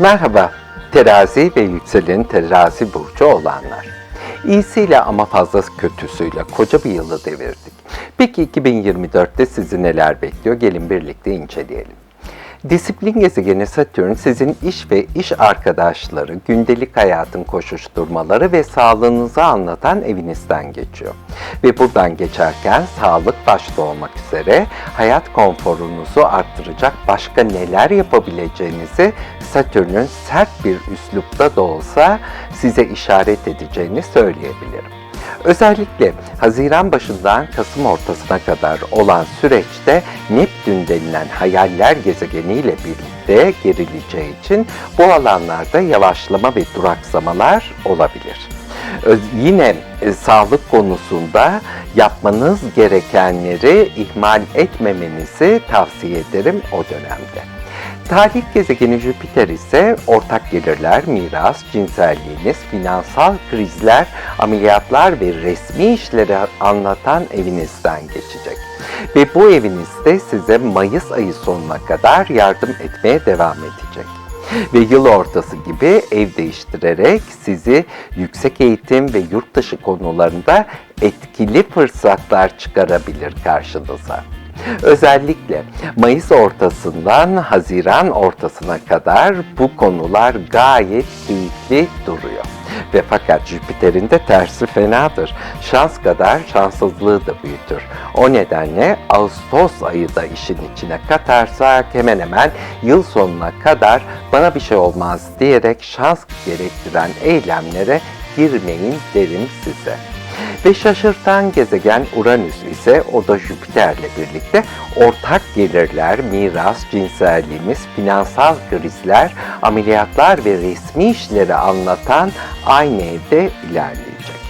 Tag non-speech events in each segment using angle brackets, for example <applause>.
Merhaba, terazi ve yükselen terazi burcu olanlar. İyisiyle ama fazla kötüsüyle koca bir yılı devirdik. Peki 2024'te sizi neler bekliyor? Gelin birlikte inceleyelim. Disiplin gezegeni Satürn sizin iş ve iş arkadaşları, gündelik hayatın koşuşturmaları ve sağlığınızı anlatan evinizden geçiyor. Ve buradan geçerken sağlık başta olmak üzere hayat konforunuzu arttıracak başka neler yapabileceğinizi Satürn'ün sert bir üslupta da olsa size işaret edeceğini söyleyebilirim. Özellikle Haziran başından Kasım ortasına kadar olan süreçte Neptün denilen hayaller gezegeniyle birlikte gerileceği için bu alanlarda yavaşlama ve duraksamalar olabilir. Yine e, sağlık konusunda yapmanız gerekenleri ihmal etmemenizi tavsiye ederim o dönemde. Talih gezegeni Jüpiter ise ortak gelirler, miras, cinselliğiniz, finansal krizler, ameliyatlar ve resmi işleri anlatan evinizden geçecek. Ve bu evinizde size Mayıs ayı sonuna kadar yardım etmeye devam edecek ve yıl ortası gibi ev değiştirerek sizi yüksek eğitim ve yurt dışı konularında etkili fırsatlar çıkarabilir karşınıza. Özellikle Mayıs ortasından Haziran ortasına kadar bu konular gayet keyifli duruyor. Ve fakat Jüpiter'in de tersi fenadır. Şans kadar şanssızlığı da büyütür. O nedenle Ağustos ayı da işin içine katarsak hemen hemen yıl sonuna kadar bana bir şey olmaz diyerek şans gerektiren eylemlere girmeyin derim size. Ve şaşırtan gezegen Uranüs ise o da Jüpiter'le birlikte ortak gelirler, miras, cinselliğimiz, finansal krizler, ameliyatlar ve resmi işleri anlatan aynı evde ilerleyecek.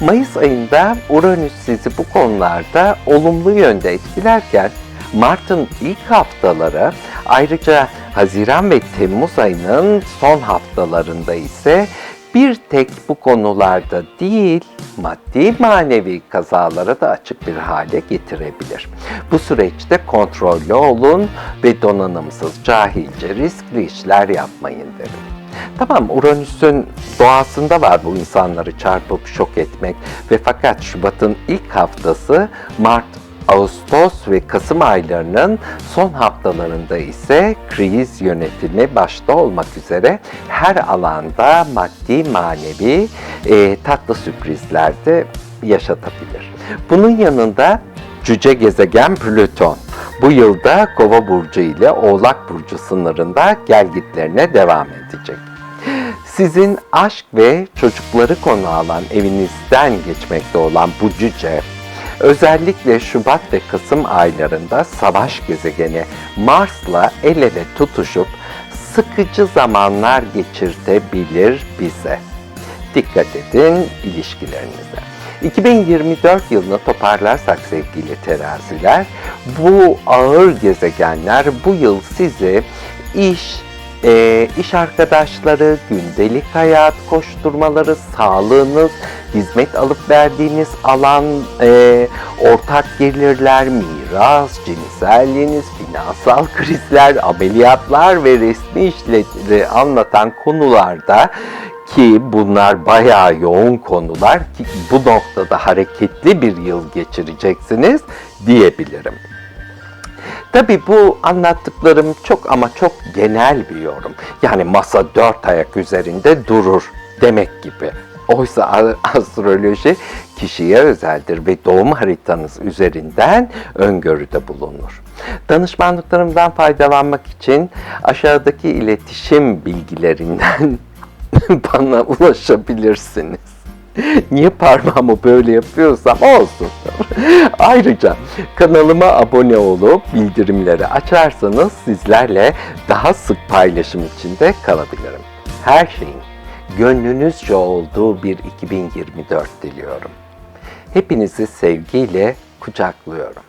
Mayıs ayında Uranüs sizi bu konularda olumlu yönde etkilerken Mart'ın ilk haftaları ayrıca Haziran ve Temmuz ayının son haftalarında ise bir tek bu konularda değil, maddi manevi kazalara da açık bir hale getirebilir. Bu süreçte kontrollü olun ve donanımsız, cahilce, riskli işler yapmayın derim. Tamam Uranüs'ün doğasında var bu insanları çarpıp şok etmek ve fakat Şubat'ın ilk haftası Mart Ağustos ve Kasım aylarının son haftalarında ise kriz yönetimi başta olmak üzere her alanda maddi manevi e, tatlı sürprizler de yaşatabilir. Bunun yanında cüce gezegen Plüton bu yılda Kova burcu ile Oğlak burcu sınırında gelgitlerine devam edecek. Sizin aşk ve çocukları konu alan evinizden geçmekte olan bu cüce Özellikle Şubat ve Kasım aylarında savaş gezegeni Mars'la el ele tutuşup sıkıcı zamanlar geçirtebilir bize. Dikkat edin ilişkilerinize. 2024 yılını toparlarsak sevgili teraziler, bu ağır gezegenler bu yıl sizi iş, e, iş arkadaşları, gündelik hayat koşturmaları, sağlığınız, hizmet alıp verdiğiniz alan, e, ortak gelirler, miras, cinselliğiniz, finansal <laughs> krizler, ameliyatlar ve resmi işleri anlatan konularda ki bunlar bayağı yoğun konular ki bu noktada hareketli bir yıl geçireceksiniz diyebilirim. Tabii bu anlattıklarım çok ama çok genel bir yorum. Yani masa dört ayak üzerinde durur demek gibi. Oysa astroloji kişiye özeldir ve doğum haritanız üzerinden öngörüde bulunur. Danışmanlıklarımdan faydalanmak için aşağıdaki iletişim bilgilerinden <laughs> bana ulaşabilirsiniz. <laughs> Niye parmağımı böyle yapıyorsam olsun. <laughs> Ayrıca kanalıma abone olup bildirimleri açarsanız sizlerle daha sık paylaşım içinde kalabilirim. Her şeyin gönlünüzce olduğu bir 2024 diliyorum. Hepinizi sevgiyle kucaklıyorum.